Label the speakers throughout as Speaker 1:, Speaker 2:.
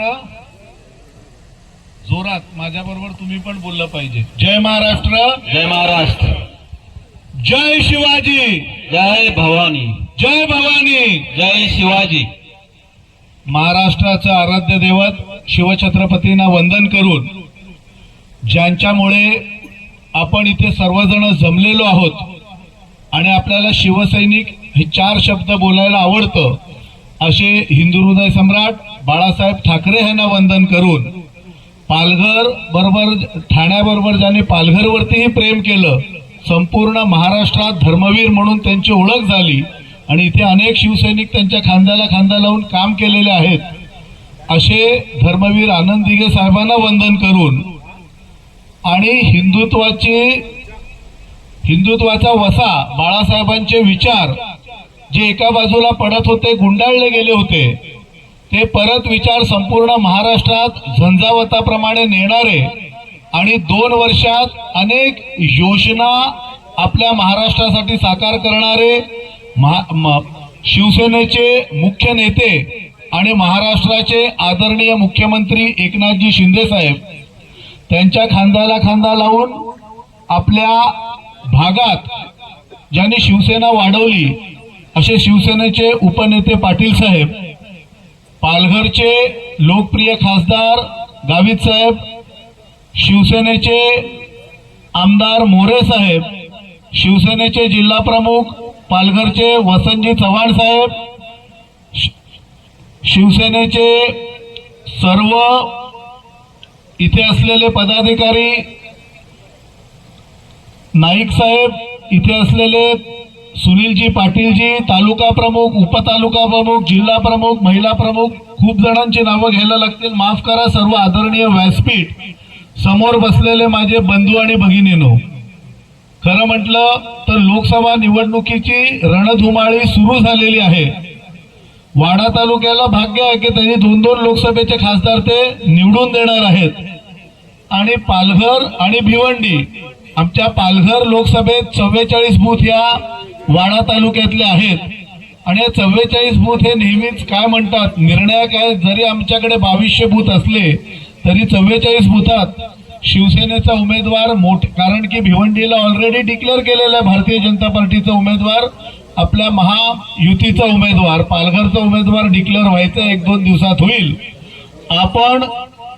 Speaker 1: महाराष्ट्र जोरात माझ्या बरोबर तुम्ही पण बोललं पाहिजे. जय महाराष्ट्र.
Speaker 2: जय महाराष्ट्र.
Speaker 1: जय शिवाजी.
Speaker 2: जय भवानी.
Speaker 1: जय भवानी.
Speaker 2: जय शिवाजी.
Speaker 1: महाराष्ट्राचं आराध्य दैवत शिवछत्रपतींना वंदन करून ज्यांच्यामुळे आपण इथे सर्वजण जमलेलो आहोत आणि आपल्याला शिवसैनिक हे चार शब्द बोलायला आवडतं असे हिंदू हृदय सम्राट बाळासाहेब ठाकरे यांना वंदन करून पालघर बरोबर ठाण्याबरोबर ज्यांनी पालघरवरतीही प्रेम केलं संपूर्ण महाराष्ट्रात धर्मवीर म्हणून त्यांची ओळख झाली आणि इथे अनेक शिवसैनिक त्यांच्या खांद्याला खांदा लावून काम केलेले आहेत असे धर्मवीर आनंद दिघे साहेबांना वंदन करून आणि हिंदुत्वाची हिंदुत्वाचा वसा बाळासाहेबांचे विचार जे एका बाजूला पडत होते गुंडाळले गेले होते ते परत विचार संपूर्ण महाराष्ट्रात झंझावताप्रमाणे नेणारे आणि दोन वर्षात अनेक योजना आपल्या महाराष्ट्रासाठी साकार करणारे महा- म- शिवसेनेचे मुख्य नेते आणि महाराष्ट्राचे आदरणीय मुख्यमंत्री एकनाथजी शिंदे साहेब त्यांच्या खांद्याला खांदा लावून आपल्या भागात ज्यांनी शिवसेना वाढवली असे शिवसेनेचे उपनेते पाटील साहेब पालघरचे लोकप्रिय खासदार गावित साहेब शिवसेनेचे आमदार मोरे साहेब शिवसेनेचे जिल्हा प्रमुख पालघरचे वसंतजी चव्हाण साहेब शिवसेनेचे सर्व इथे असलेले पदाधिकारी नाईक साहेब इथे असलेले सुनीलजी पाटीलजी तालुका प्रमुख उपतालुका प्रमुख जिल्हा प्रमुख महिला प्रमुख खूप जणांची नावं घ्यायला लागतील. माफ करा सर्व आदरणीय व्यासपीठ समोर बसलेले माझे बंधू आणि भगिनीनो. खरं म्हटलं तर लोकसभा निवडणुकीची रणधुमाळी सुरू झालेली आहे. वाडा तालुक्याला भाग्य आहे की त्यांनी दोन दोन लोकसभेचे खासदार ते निवडून देणार आहेत. आणि पालघर आणि भिवंडी आमच्या पालघर लोकसभेत चव्वेचाळीस बूथ या वाडा तालुक्यातले आहेत. आणि चव्वेचाळीस बूथ हे नेहमीच काय म्हणतात? निर्णायक आहे जरी आमच्याकडे बावीसशे बूथ असले तरी चव्वेचाळीस बुथात शिवसेनेचा उमेदवार मोठ कारण की भिवंडीला ऑलरेडी डिक्लेअर केलेला आहे भारतीय जनता पार्टीचा उमेदवार. आपल्या महायुतीचा उमेदवार पालघरचा उमेदवार डिक्लेअर व्हायचा एक दोन दिवसात होईल. आपण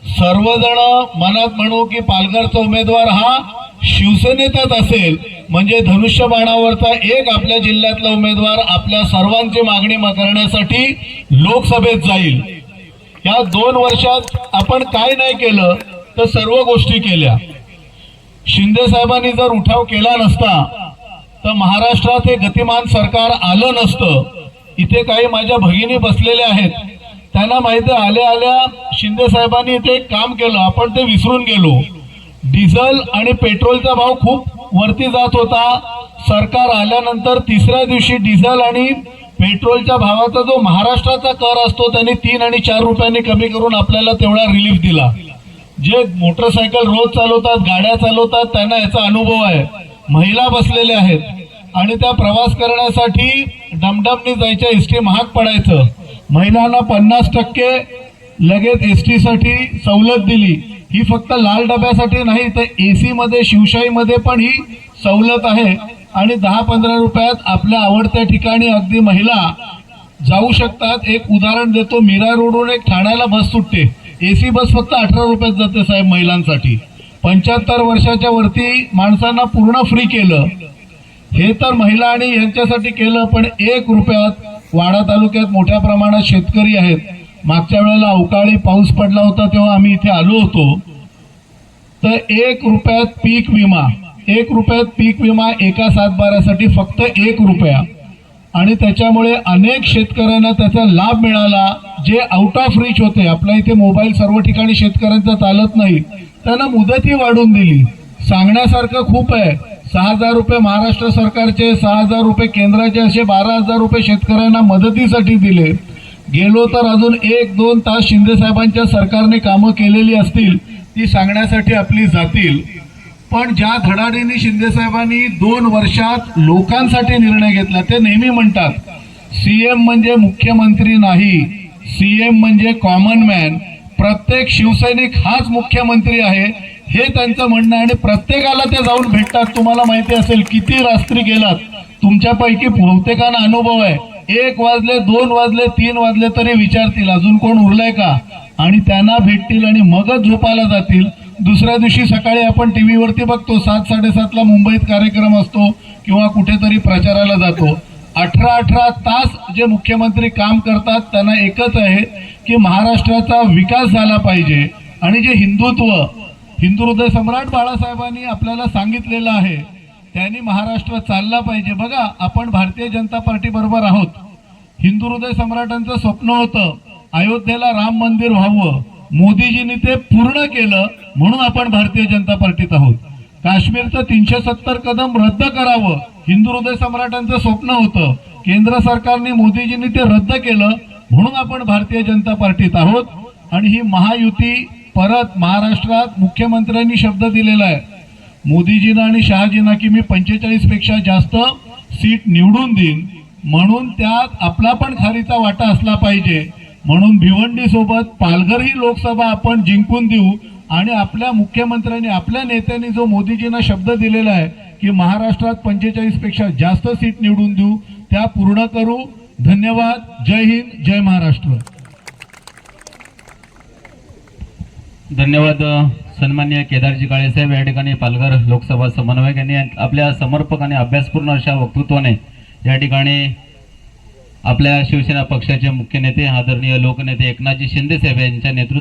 Speaker 1: सर्वजण मनात म्हणू की पालघरचा उमेदवार हा शिवसेनेचाच असेल. म्हणजे धनुष्यबाणावरचा एक आपल्या जिल्ह्यातला उमेदवार आपल्या सर्वांची मागणी म- करण्यासाठी लोकसभेत जाईल. या दोन वर्षात आपण काय नाही केलं तर सर्व गोष्टी केल्या. शिंदे साहेबांनी जर उठाव केला नसता तर महाराष्ट्रात हे गतिमान सरकार आलं नसतं. इथे काही माझ्या भगिनी बसलेल्या आहेत. त्यांना माहिती आल्या आल्या शिंदे साहेबांनी इथे एक काम केलं आपण ते विसरून गेलो. डिझेल आणि पेट्रोलचा भाव खूप वरती जात होता. सरकार आल्यानंतर तिसऱ्या दिवशी डिझेल आणि पेट्रोलच्या भावाचा जो महाराष्ट्राचा कर असतो त्यांनी तीन आणि चार रुपयांनी कमी करून आपल्याला तेवढा रिलीफ दिला. जे मोटरसायकल रोज चालवतात गाड्या चालवतात त्यांना याचा अनुभव आहे. महिला बसलेल्या आहेत. आणि त्या प्रवास करण्यासाठी डमडमनी जायच्या एस टी महाग पडायचं. महिलांना पन्नास टक्के लगेच एस टीसाठी सवलत दिली. ही फक्त लाल डब्यासाठी नाही तर एसी मध्ये शिवशाहीमध्ये पण ही सवलत आहे. आणि दहा पंधरा रुपयात आपल्या आवडत्या ठिकाणी अगदी महिला जाऊ शकतात. एक उदाहरण देतो मीरा रोडवरून एक ठाण्याला बस सुटते. एसी बस फक्त अठरा रुपयात जाते साहेब महिलांसाठी. पंच्याहत्तर वर्षाच्या वरती माणसांना पूर्ण फ्री केलं. हे तर महिला आणि यांच्यासाठी केलं पण एक रुपयात वाडा तालुक्यात मोठ्या प्रमाणात शेतकरी आहेत. मागच्या वेळेला अवकाळी पाऊस पडला होता तेव्हा आम्ही इथे आलो होतो. तर एक रुपयात पीक विमा एक रुपयात पीक विमा एका सातबाऱ्यासाठी फक्त एक रुपया. आणि त्याच्यामुळे अनेक शेतकऱ्यांना त्याचा लाभ मिळाला जे आउट ऑफ रीच होते. आपल्या इथे मोबाईल सर्व ठिकाणी शेतकऱ्यांचा चालत नाही. त्यांना मुदतही वाढून दिली. सांगण्यासारखं खूप आहे. सहा हजार रुपये महाराष्ट्र सरकारचे सहा हजार रुपये केंद्राचे असे बारा हजार रुपये शेतकऱ्यांना मदतीसाठी दिले. गेलो तर अजून एक दोन तास शिंदे साहेबांच्या सरकारने कामं केलेली असतील ती सांगण्यासाठी आपली जातील. पण ज्या धडाडीने शिंदे साहेबांनी दोन वर्षात लोकांसाठी निर्णय घेतला ते नेहमी म्हणतात सीएम म्हणजे मुख्यमंत्री नाही सीएम म्हणजे कॉमन मॅन प्रत्येक शिवसैनिक हाच मुख्यमंत्री आहे हे त्यांचं म्हणणं आहे आणि प्रत्येकाला ते जाऊन भेटतात. तुम्हाला माहिती असेल किती रात्री गेलात? तुमच्यापैकी बहुतेकांना अनुभव आहे. एक वाजले दोन वाजले तीन वाजले तरी विचारतील अजून कोण उरलंय का? आणि त्यांना भेटतील आणि मगच झोपायला जातील. दुसऱ्या दिवशी सकाळी आपण टी व्हीवरती बघतो सात साडेसातला मुंबईत कार्यक्रम असतो किंवा कुठेतरी प्रचाराला जातो. अठरा अठरा तास जे मुख्यमंत्री काम करतात त्यांना एकच आहे की महाराष्ट्राचा विकास झाला पाहिजे. आणि जे हिंदुत्व हिंदू हृदय सम्राट बाळासाहेबांनी आपल्याला सांगितलेलं आहे त्यांनी महाराष्ट्र चालला पाहिजे. बघा आपण भारतीय जनता पार्टी बरोबर आहोत. हिंदू हृदय सम्राटांचं स्वप्न होतं अयोध्येला राम मंदिर व्हावं. मोदीजींनी ते पूर्ण केलं म्हणून आपण भारतीय जनता पार्टीत आहोत. काश्मीरचं तीनशे सत्तर कदम रद्द करावं हिंदू हृदय सम्राटांचं स्वप्न होतं. केंद्र सरकारने मोदीजींनी ते रद्द केलं म्हणून आपण भारतीय जनता पार्टीत आहोत. आणि ही महायुती परत महाराष्ट्रात मुख्यमंत्र्यांनी शब्द दिलेला आहे. मोदीजींना आणि शहाजींना की मी पंचेचाळीसपेक्षा जास्त सीट निवडून देईन म्हणून त्यात आपला पण खारीचा वाटा असला पाहिजे. म्हणून भिवंडीसोबत पालघर ही लोकसभा आपण जिंकून देऊ आणि आपल्या मुख्यमंत्र्यांनी आपल्या नेत्यांनी जो मोदीजींना शब्द दिलेला आहे की महाराष्ट्रात पंचेचाळीसपेक्षा जास्त सीट निवडून देऊ त्या पूर्ण करू. धन्यवाद. जय हिंद जय महाराष्ट्र.
Speaker 2: धन्यवाद सन्मान्य केदारजी काळेसाहेब या ठिकाणी पालघर लोकसभा समन्वयक यांनी आपल्या समर्पक आणि अभ्यासपूर्ण अशा वक्तृत्वाने या ठिकाणी आपल्या शिवसेना पक्षाचे मुख्य नेते आदरणीय लोकनेते एकनाथजी शिंदे साहेब यांच्या नेतृत्व